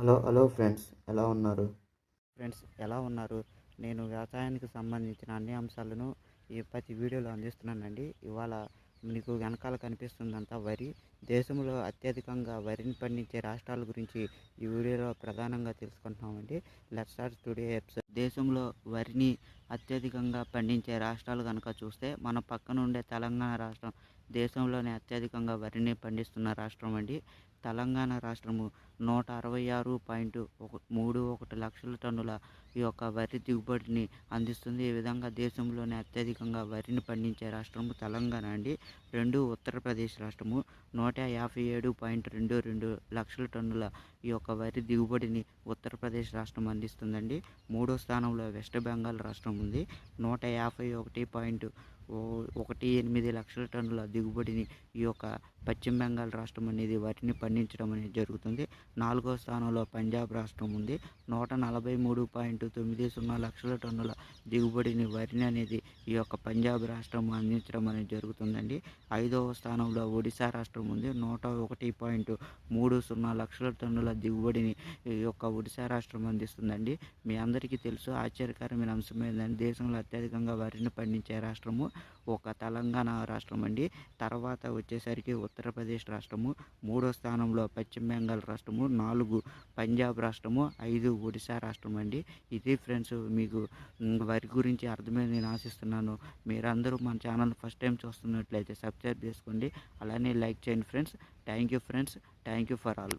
Hello hello friends ఎలా ఉన్నారు? Friends ఎలా ఉన్నారు? నేను వ్యవసాయానికి సంబంధించిన అన్ని అంశాలను ఈ ప్రతి వీడియోలో అందిస్తున్నానండి. ఇవాళ మీకు వెనకాల కనిపిస్తుందంతా వరి దేశంలో అత్యధికంగా వరిని పండించే రాష్ట్రాల గురించి ఈ వీడియోలో ప్రధానంగా తెలుసుకుంటున్నామండి. Let start today episode. దేశంలో వరిని అత్యధికంగా పండించే రాష్ట్రాలు కనుక చూస్తే మన పక్కన ఉండే తెలంగాణ రాష్ట్రం దేశంలోనే అత్యధికంగా వరిని పండిస్తున్న రాష్ట్రం అండి. తెలంగాణ రాష్ట్రము నూట అరవై ఆరు పాయింట్ ఒక మూడు ఒకటి లక్షల టన్నుల ఈ యొక్క వరి దిగుబడిని అందిస్తుంది. ఈ విధంగా దేశంలోనే అత్యధికంగా వరిని పండించే రాష్ట్రము తెలంగాణ అండి. రెండు ఉత్తరప్రదేశ్ రాష్ట్రము నూట యాభై ఏడు పాయింట్ రెండు రెండు లక్షల టన్నుల ఈ యొక్క వరి దిగుబడిని ఉత్తరప్రదేశ్ రాష్ట్రం అందిస్తుందండి. మూడో స్థానంలో వెస్ట్ బెంగాల్ రాష్ట్రం ఉంది. నూట యాభై ఒకటి పాయింట్ ఒకటి ఎనిమిది లక్షల టన్నుల దిగుబడిని ఈ యొక్క పశ్చిమ బెంగాల్ రాష్ట్రం అనేది వరిని పండించడం అనేది జరుగుతుంది. నాలుగో స్థానంలో పంజాబ్ రాష్ట్రం ఉంది. నూట నలభై మూడు పాయింట్ తొమ్మిది సున్నా లక్షల టన్నుల దిగుబడిని వరిని అనేది ఈ యొక్క పంజాబ్ రాష్ట్రం అందించడం అనేది జరుగుతుందండి. ఐదవ స్థానంలో ఒడిశా రాష్ట్రం ఉంది. నూట ఒకటి పాయింట్ మూడు సున్నా లక్షల టన్నుల దిగుబడిని ఈ యొక్క ఒడిశా రాష్ట్రం అందిస్తుందండి. మీ అందరికీ తెలుసు ఆశ్చర్యకరమైన అంశం ఏంటంటే దేశంలో అత్యధికంగా వరిని పండించే రాష్ట్రము ఒక తెలంగాణ రాష్ట్రం అండి. తర్వాత వచ్చేసరికి ఉత్తరప్రదేశ్ రాష్ట్రము మూడో స్థానంలో పశ్చిమ బెంగాల్ రాష్ట్రము నాలుగు పంజాబ్ రాష్ట్రము ఐదు ఒడిశా రాష్ట్రం అండి. ఇది ఫ్రెండ్స్ మీకు వారి గురించి అర్థమైంది నేను ఆశిస్తున్నాను. మీరందరూ మన ఛానల్ ఫస్ట్ టైం చూస్తున్నట్లయితే సబ్స్క్రైబ్ చేసుకోండి. అలానే లైక్ చేయండి friends. Thank you friends. Thank you for all.